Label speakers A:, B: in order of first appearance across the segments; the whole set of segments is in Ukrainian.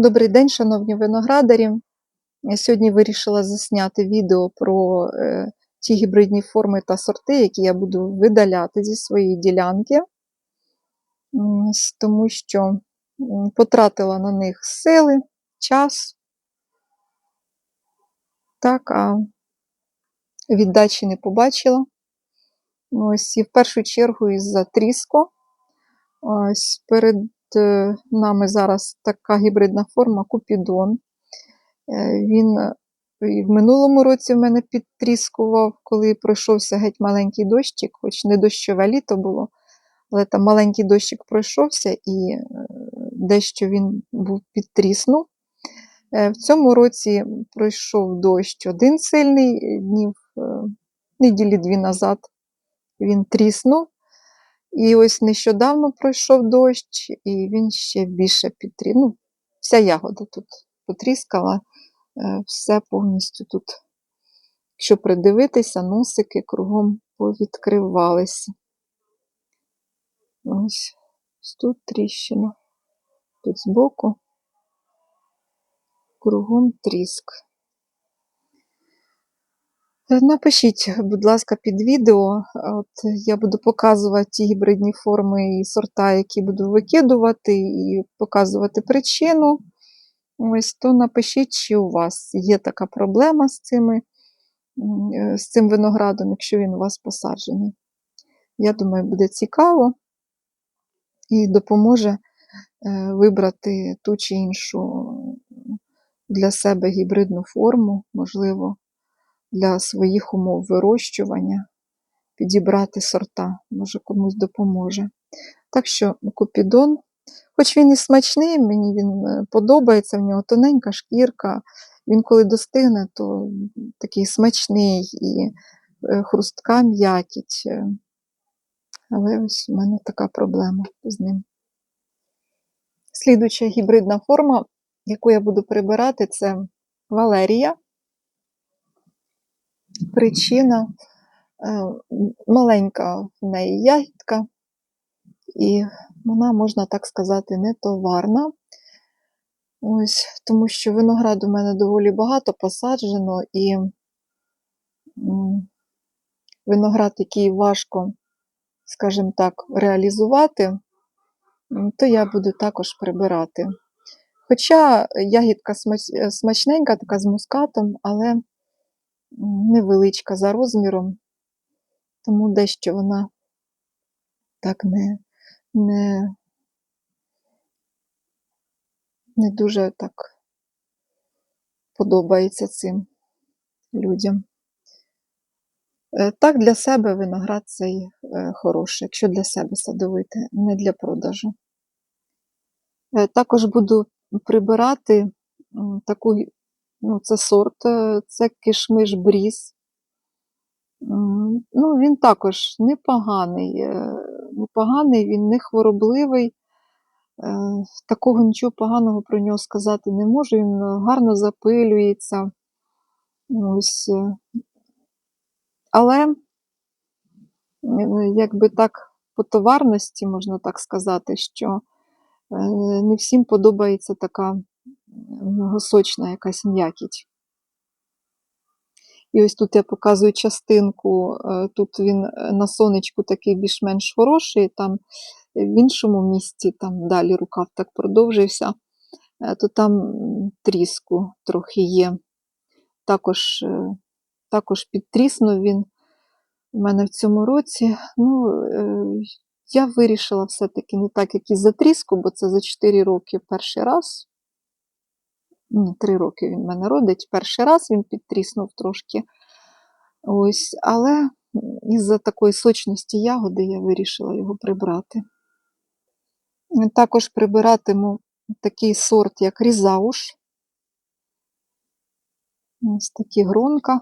A: Добрий день, шановні виноградарі. Я сьогодні вирішила засняти відео про е, ті гібридні форми та сорти, які я буду видаляти зі своєї ділянки, тому що потратила на них сили, час. Так, а віддачі не побачила. Ось, і в першу чергу із-за тріску. Ось перед нами зараз така гібридна форма Купідон. Е, Він е, в минулому році в мене підтріскував, коли пройшовся геть маленький дощик, хоч не дощове літо було, але там маленький дощик пройшовся і е, дещо він був підтріснув. Е, В цьому році пройшов дощ один сильний е, днів, е, неділі дві назад. Він тріснув. І ось нещодавно пройшов дощ, і він ще більше підтріснув. Ну, вся ягода тут потріскала, е, все повністю тут. Якщо придивитися, носики кругом повідкривалися. Ось тут тріщина, тут збоку, кругом тріск. Е, Напишіть, будь ласка, під відео. От я буду показувати ті гібридні форми і сорта, які буду викидувати, і показувати причину. Ось то напишіть, чи у вас є така проблема з, цими, е, з цим виноградом, якщо він у вас посаджений. Я думаю, буде цікаво і допоможе е, вибрати ту чи іншу для себе гібридну форму, можливо, для своїх умов вирощування, підібрати сорта, може комусь допоможе. Так що купідон, хоч він і смачний, мені він е, подобається, в нього тоненька шкірка, він коли достигне, то такий смачний і е, хрустка м'якіть. е. Але ось у мене така проблема з ним. Слідуюча гібридна форма, яку я буду прибирати, це Валерія. Причина е, маленька в неї ягідка, і вона, можна так сказати, не товарна. Ось, тому що винограду в мене доволі багато посаджено, і виноград, який важко, скажімо так, реалізувати, то я буду також прибирати. Хоча ягідка е, смачненька, така з мускатом, але невеличка за розміром, тому дещо вона так не, не, не дуже так подобається цим людям. Е, Так, для себе виноград цей е, хороший, якщо для себе садовити, не для продажу. Е, Також буду прибирати таку, ну, це сорт, е, це кишмиш бріз. Ну, він також непоганий, е, непоганий, він не хворобливий. Е, Такого нічого поганого про нього сказати не можу. Він гарно запилюється. Ось. Але, якби так, по товарності, можна так сказати, що не всім подобається така м, сочна якась м'якіть. І ось тут я показую частинку, е, тут він е, на сонечку такий більш-менш хороший, там в іншому місці, там далі рукав так продовжився, е, то там тріску трохи є. Також, е, також підтріснув він у мене в цьому році. Ну, е, я вирішила все-таки не так, як і за тріску, бо це за 4 роки перший раз. Ні, 3 роки він мене родить. Перший раз він підтріснув трошки. Ось, але із-за такої сочності ягоди я вирішила його прибрати. Також прибиратиму такий сорт, як різауш. Ось такі гронка.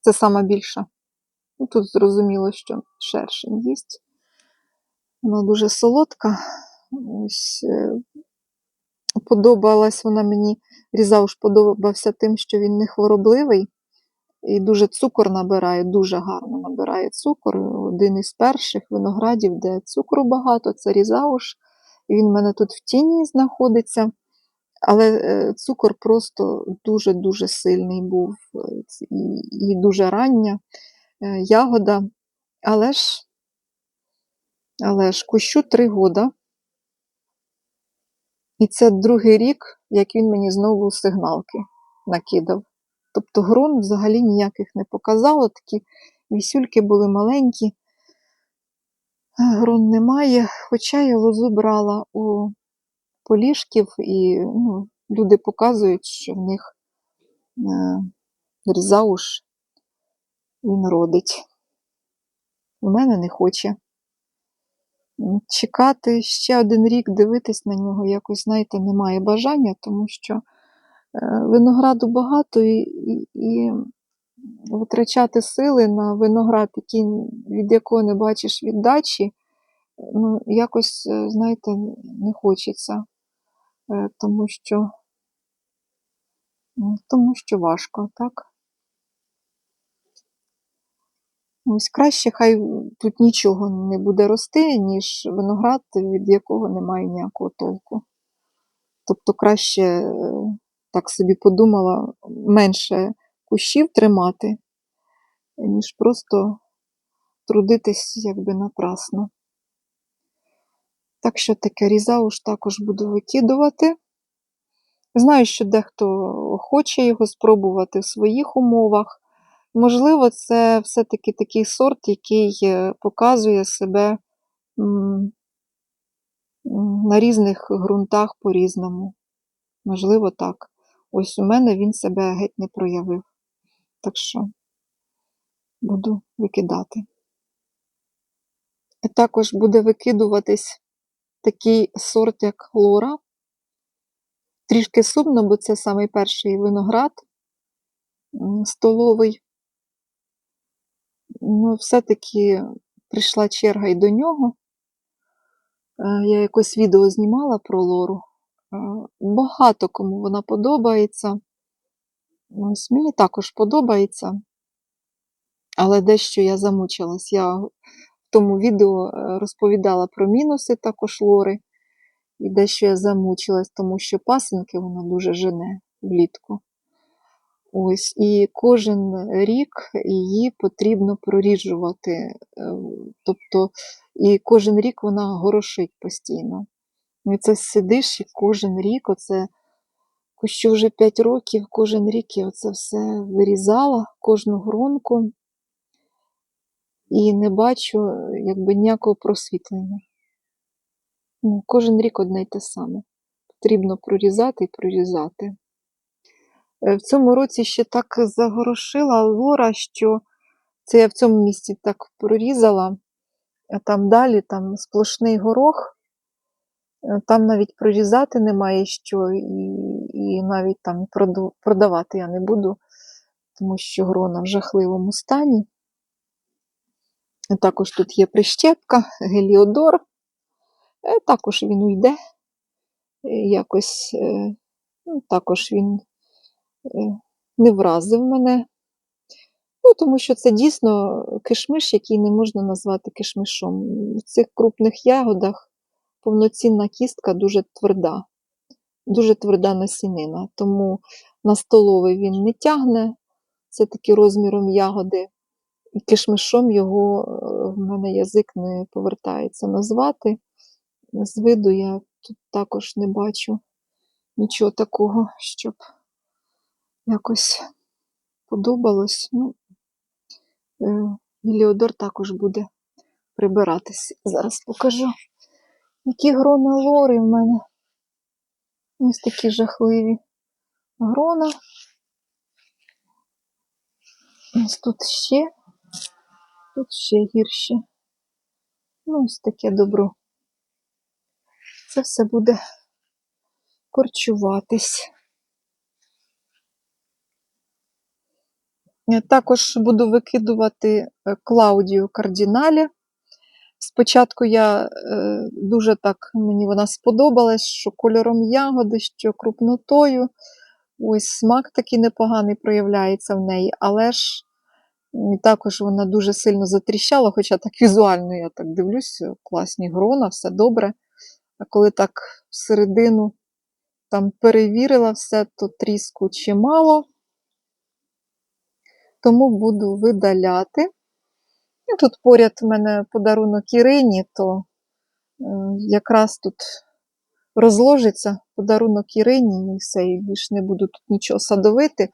A: Це сама більша. Ну, тут зрозуміло, що шершень їсть. Вона дуже солодка. Ось, е, подобалась вона мені, різауш подобався тим, що він не хворобливий і дуже цукор набирає, дуже гарно набирає цукор. Один із перших виноградів, де цукру багато, це різауш. Він в мене тут в тіні знаходиться. Але е, цукор просто дуже-дуже сильний був е, і, дуже рання е, ягода. Але ж, але ж кущу три года. І це другий рік, як він мені знову сигналки накидав. Тобто грон взагалі ніяких не показав. От Такі вісюльки були маленькі. Грон немає, хоча я лозу брала у полішків, і ну, люди показують, що в них е, різауш він родить. У мене не хоче. Чекати ще один рік, дивитись на нього якось, знаєте, немає бажання, тому що е, винограду багато і, і, і витрачати сили на виноград, який, від якого не бачиш віддачі, ну, якось, е, знаєте, не хочеться, Е, тому що, тому що важко, так? Ось краще, хай тут нічого не буде рости, ніж виноград, від якого немає ніякого толку. Тобто краще, е, так собі подумала, менше кущів тримати, ніж просто трудитись якби напрасно. Так що таке різауш також буду викидувати. Знаю, що дехто хоче його спробувати в своїх умовах. Можливо, це все-таки такий сорт, який е, показує себе на різних ґрунтах по-різному. Можливо, так. Ось у мене він себе геть не проявив. Так що буду викидати. І також буде викидуватись такий сорт, як лора. Трішки сумно, бо це самий перший виноград столовий. Ну, все-таки прийшла черга і до нього. Е, Я якось відео знімала про лору. Е, Багато кому вона подобається. Ось мені також подобається. Але дещо я замучилась. Я в тому відео е, розповідала про мінуси також лори. І дещо я замучилась, тому що пасинки вона дуже жене влітку. Ось, і кожен рік її потрібно проріджувати. е, Тобто, і кожен рік вона горошить постійно. І це сидиш і кожен рік, оце кущу вже 5 років, кожен рік я оце все вирізала, кожну гронку, і не бачу якби ніякого просвітлення. Ну, Кожен рік одне й те саме. Потрібно прорізати і прорізати. Е, В цьому році ще так загорошила лора, що це я в цьому місці так прорізала, а там далі там сплошний горох, Е, там навіть прорізати немає що, і, і навіть там продавати я не буду, тому що грона в жахливому стані. Також тут є прищепка, геліодор. Е, Також він уйде. Якось ну, також він не вразив мене. Ну, тому що це дійсно кишмиш, який не можна назвати кишмишом. В цих крупних ягодах повноцінна кістка дуже тверда, дуже тверда насінина. Тому на столовий він не тягне, це таки розміром ягоди. І кишмишом його е, в мене язик не повертається назвати. З виду я тут також не бачу нічого такого, щоб якось подобалось. Ну, е, Геліодор також буде прибиратись. Зараз покажу, які грона лори в мене. Ось такі жахливі грона. Ось тут ще, тут ще гірші. Ну, ось таке добро. Це все буде корчуватись. Також буду викидувати е, Клаудію Кардіналі. Спочатку я е, дуже так, мені вона сподобалась, що кольором ягоди, що крупнотою. Ось смак такий непоганий проявляється в неї, але ж також вона дуже сильно затріщала, хоча так візуально я так дивлюсь, класні грона, все добре. А коли так всередину там перевірила все, то тріску чимало. Тому буду видаляти. І тут поряд у мене подарунок Ірині, то е, якраз тут розложиться подарунок Ірині, і все, і більш не буду тут нічого садовити.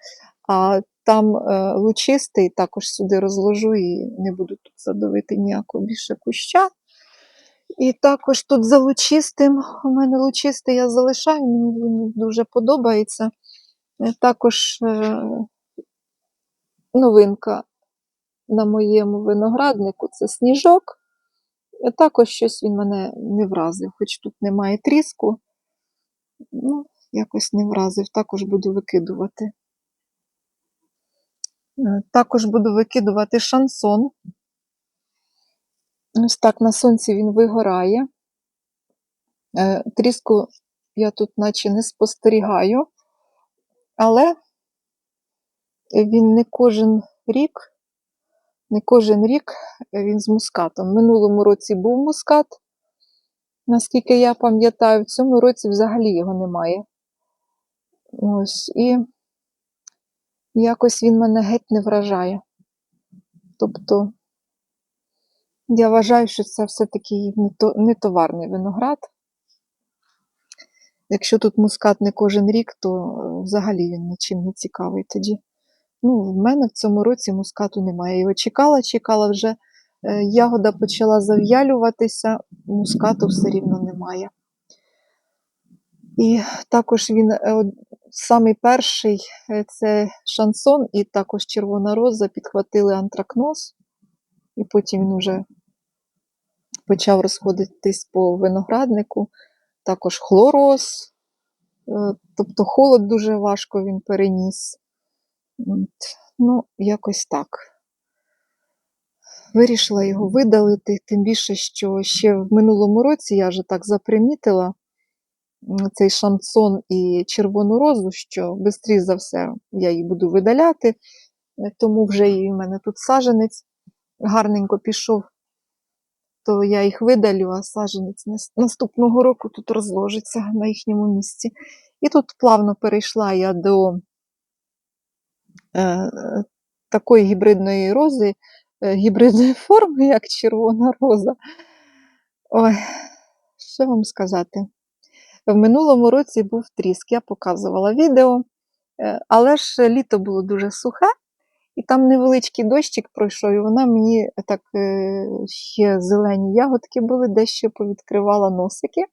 A: А там е, лучистий також сюди розложу і не буду тут садовити ніякого більше куща. І також тут за лучистим, у мене лучистий я залишаю, мені він дуже подобається. Е, Також новинка на моєму винограднику це сніжок. Е, Також щось він мене не вразив, хоч тут немає тріску. Ну, якось не вразив, також буду викидувати. Е, Також буду викидувати шансон. Ось так на сонці він вигорає. Е, Тріску я тут наче не спостерігаю, але він не кожен рік, не кожен рік він з мускатом. В минулому році був мускат, наскільки я пам'ятаю, в цьому році взагалі його немає. Ось, і якось він мене геть не вражає. Тобто, я вважаю, що це все-таки не, товарний виноград. Якщо тут мускат не кожен рік, то е, взагалі він нічим не цікавий тоді. Ну, в мене в цьому році мускату немає. Його чекала, чекала вже. е, Ягода почала зав'ялюватися, мускату все рівно немає. І також він е, самий перший е, це шансон, і також червона роза підхватили антракноз, і потім він вже почав розходитись по винограднику. Також хлороз, тобто холод дуже важко він переніс. От. Ну, якось так. Вирішила його видалити, тим більше, що ще в минулому році я вже так запримітила цей шансон і червону розу, що швидше за все я її буду видаляти, е, тому вже і в мене тут саженець гарненько пішов, то я їх видалю, а саженець наступного року тут розложиться на їхньому місці. І тут плавно перейшла я до такої гібридної рози, е, гібридної форми, як червона роза. Ой, що вам сказати? В минулому році був тріск, я показувала відео, е, але ж літо було дуже сухе, і там невеличкий дощик пройшов, і вона мені так е, ще зелені ягодки були, дещо повідкривала носики.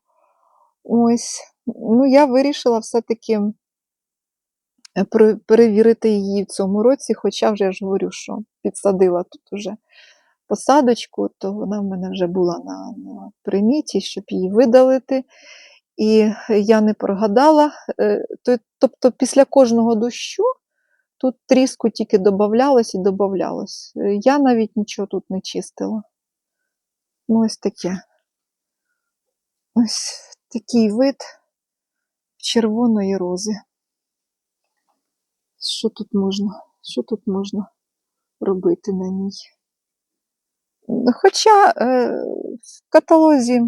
A: Ось, ну я вирішила все-таки е, перевірити її в цьому році, хоча вже я ж говорю, що підсадила тут уже посадочку, то вона в мене вже була на, на приміті, щоб її видалити. І я не прогадала. е, Тобто після кожного дощу тут тріску тільки додавалось і додавалось. Е, Я навіть нічого тут не чистила. Ну, ось таке. Ось такий вид червоної рози. Що тут можна? Що тут можна робити на ній? Хоча е, в каталозі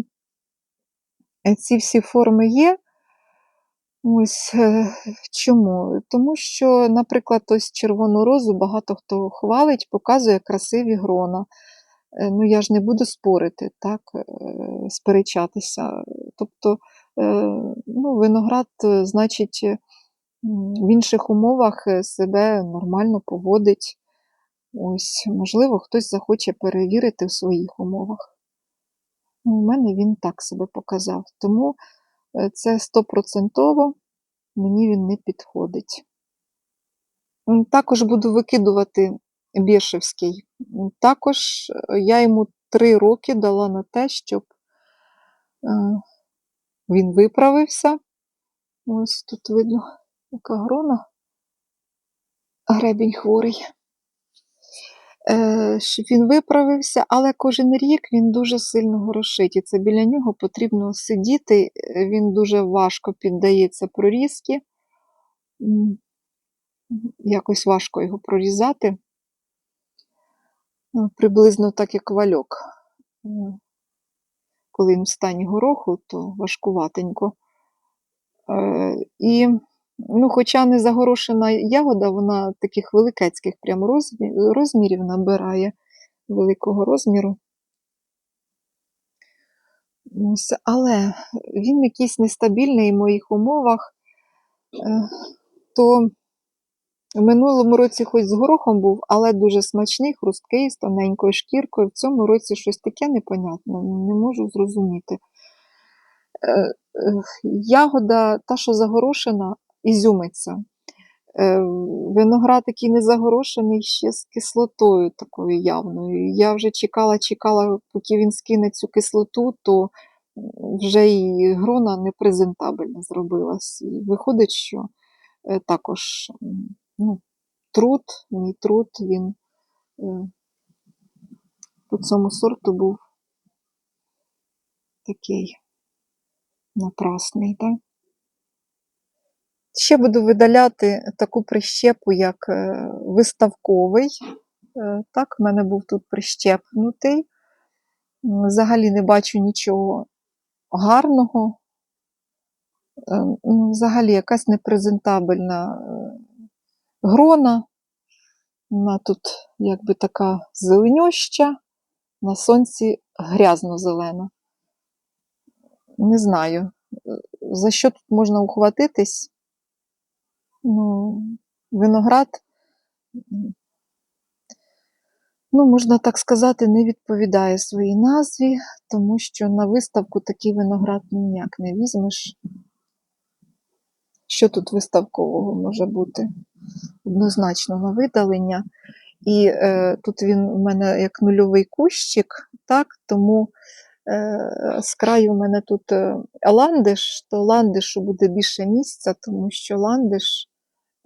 A: ці всі форми є. Ось е, чому? Тому що, наприклад, ось червону розу багато хто хвалить, показує красиві грона. Е, Ну, я ж не буду спорити, так, сперечатися. Тобто, ну, виноград, значить, в інших умовах е, себе нормально поводить. Ось, можливо, хтось захоче перевірити в своїх умовах. Ну, У мене він так себе показав. Тому е, це стопроцентово мені він не підходить. Також буду викидувати Бєшевський. Також е, я йому три роки дала на те, щоб він виправився. Ось тут видно, яка грона. Гребінь хворий. Е, Щоб він виправився, але кожен рік він дуже сильно горошить. І це біля нього потрібно сидіти. е, Він дуже важко піддається прорізки. Якось важко його прорізати. Ну, Приблизно так, як вальок. Коли він в стані гороху, то важкуватенько. Е, І, ну, хоча не загорошена ягода, вона таких великецьких прям розмірів набирає великого розміру. Ось, але він якийсь нестабільний в моїх умовах. Е, То в минулому році хоч з горохом був, але дуже смачний, хрусткий, з тоненькою шкіркою. В цьому році щось таке непонятне, не можу зрозуміти. Е, е, Ягода, та, що загорошена, ізюмиться. Е, Виноград, який не загорошений, ще з кислотою такою явною. Я вже чекала, чекала, поки він скине цю кислоту, то вже і грона непрезентабельна зробилась. І виходить, що е, також ну, труд, мій труд, він е, по цьому сорту був такий напрасний. Так? Ще буду видаляти таку прищепу, як е, виставковий. Е, Так, в мене був тут прищепнутий. Взагалі не бачу нічого гарного. Е, ну, Взагалі якась непрезентабельна грона. Вона тут якби така зеленюща, на сонці грязно-зелена. Не знаю, за що тут можна ухватитись. Ну, виноград, ну, можна так сказати, не відповідає своїй назві, тому що на виставку такий виноград ніяк не візьмеш. Що тут виставкового може бути? Однозначно на видалення. І е, тут він у мене як нульовий кущик, так, тому е, з краю у мене тут е, ландиш, то ландишу буде більше місця, тому що ландиш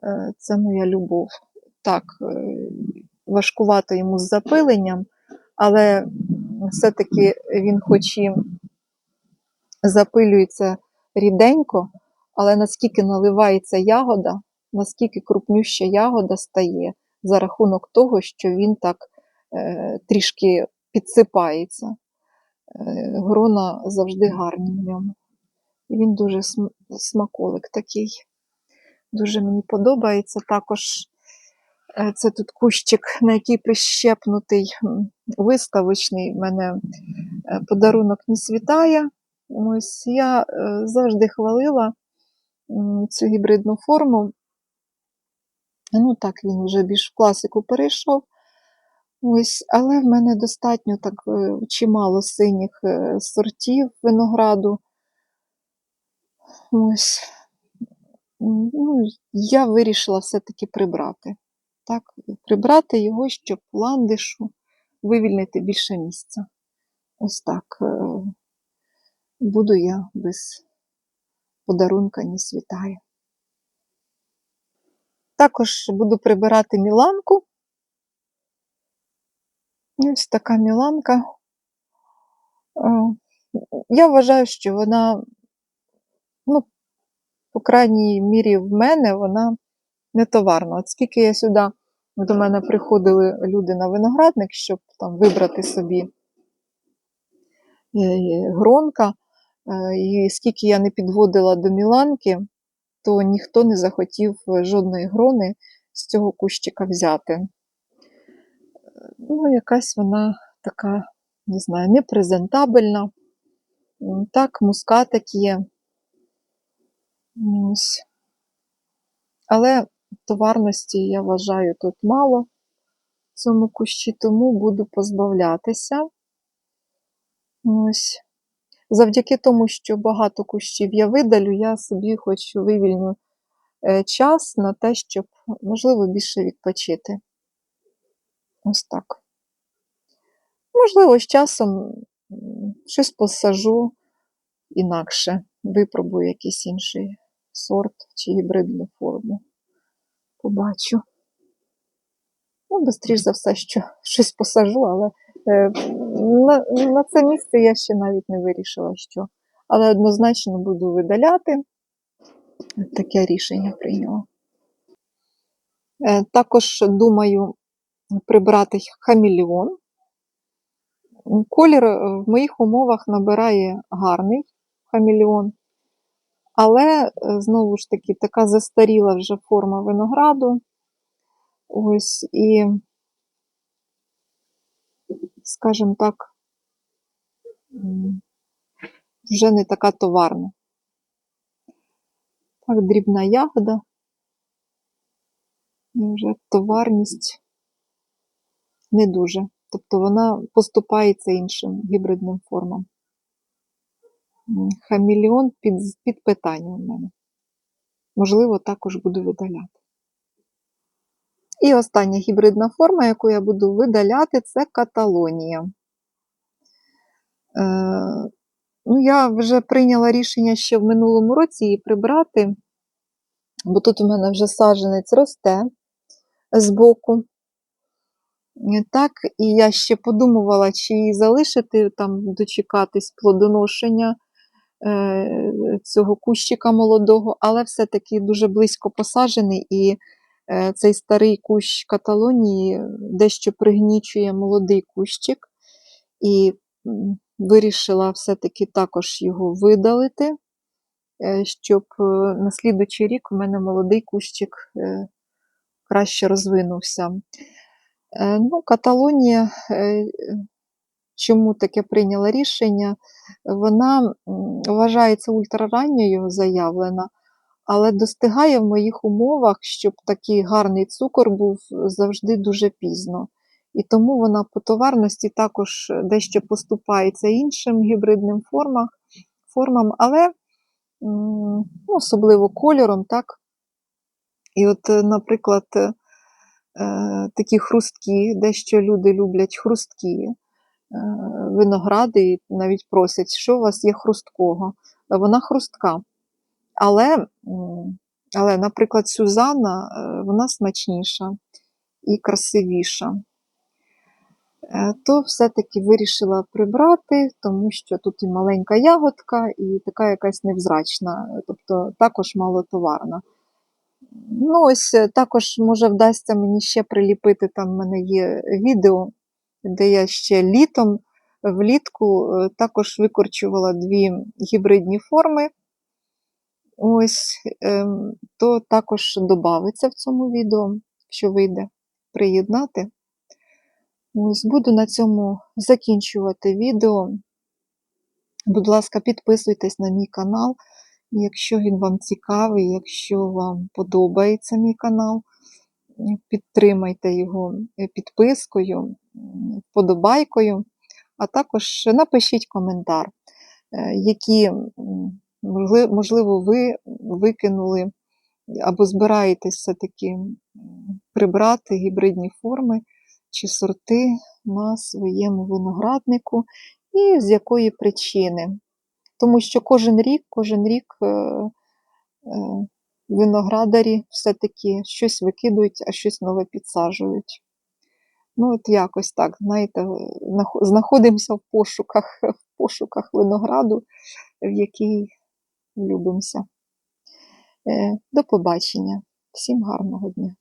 A: е, це моя любов. Так, е, важкувато йому з запиленням, але все-таки він хоч і запилюється ріденько, але наскільки наливається ягода, наскільки крупнюща ягода стає за рахунок того, що він так е, трішки підсипається. Е, грона завжди гарні в ньому. Він дуже смаколик такий. Дуже мені подобається. Також е, це тут кущик, на який прищепнутий виставочний. В мене е, подарунок не світає. Ось я е, завжди хвалила цю гібридну форму. Ну так, він вже більш в класику перейшов. Ось, але в мене достатньо так чимало синіх сортів винограду. Ось. Ну, я вирішила все-таки прибрати. Так, прибрати його, щоб ландишу вивільнити більше місця. Ось так. е, Буду я без подарунка не світає. Також буду прибирати міланку. Ось така міланка. Е, Я вважаю, що вона, по крайній мірі, в мене вона не товарна. От скільки я сюди, до мене приходили люди на виноградник, щоб там вибрати собі е, гронка, е, і скільки я не підводила до міланки, то ніхто не захотів жодної грони з цього кущика взяти. Ну, якась вона така, не знаю, непрезентабельна. Так, мускатик є. Ось. Але товарності, я вважаю, тут мало в цьому кущі, тому буду позбавлятися. Ось. Завдяки тому, що багато кущів я видалю, я собі хочу вивільню е, час на те, щоб, можливо, більше відпочити. Ось так. Можливо, з часом щось посажу інакше, випробую якийсь інший сорт чи гібридну форму. Побачу. Ну, бистріш за все, що щось посажу, але е, на, на це місце я ще навіть не вирішила, що. Але однозначно буду видаляти. Таке рішення прийняла. Е, також думаю прибрати хаміліон. Колір в моїх умовах набирає гарний хамелеон, але е, знову ж таки така застаріла вже форма винограду. Ось і, скажімо так, вже не така товарна. Так, дрібна ягода. І вже товарність не дуже. Тобто вона поступається іншим гібридним формам. М, Хамелеон під, під питанням у мене. Можливо, також буду видаляти. І остання гібридна форма, яку я буду видаляти, це Каталонія. Е, ну, я вже прийняла рішення ще в минулому році її прибрати, бо тут у мене вже саджанець росте збоку. Е, Так, і я ще подумувала, чи її залишити, там, дочекатись плодоношення цього кущика молодого, але все-таки дуже близько посаджений, і е, цей старий кущ Каталонії дещо пригнічує молодий кущик. І вирішила все-таки також його видалити, е, щоб е, на слідуючий рік у мене молодий кущик е, краще розвинувся. Е, Ну, Каталонія, е, чому таке прийняла рішення? Вона вважається ультраранньою заявлена, але достигає в моїх умовах, щоб такий гарний цукор був завжди дуже пізно. І тому вона по товарності також дещо поступається іншим гібридним формам, формам але ну, особливо кольором, так? І от, е, наприклад, е, такі хрусткі, дещо люди люблять хрусткі виногради, і навіть просять, що у вас є хрусткого. Вона хрустка. Але, але наприклад, Сюзанна, е, вона смачніша і красивіша. Е, То все-таки вирішила прибрати, тому що тут і маленька ягодка, і така якась невзрачна, тобто також малотоварна. Ну, ось е, також, може, вдасться мені ще приліпити, там в мене є відео, де я ще літом, влітку е, також викорчувала дві гібридні форми. Ось, ем, то також додається в цьому відео, що вийде приєднати. Ось, буду на цьому закінчувати відео. Будь ласка, підписуйтесь на мій канал. Якщо він вам цікавий, якщо вам подобається мій канал, підтримайте його е, підпискою, м, вподобайкою, а також напишіть коментар, е, які, можливо, ви викинули або збираєтесь все-таки прибрати гібридні форми чи сорти на своєму винограднику, і з якої причини. Тому що кожен рік, кожен рік е, виноградарі все-таки щось викидують, а щось нове підсаджують. Ну, от якось так, знаєте, знаходимося в пошуках, в пошуках винограду, в який любимося. Е, До побачення. Всім гарного дня.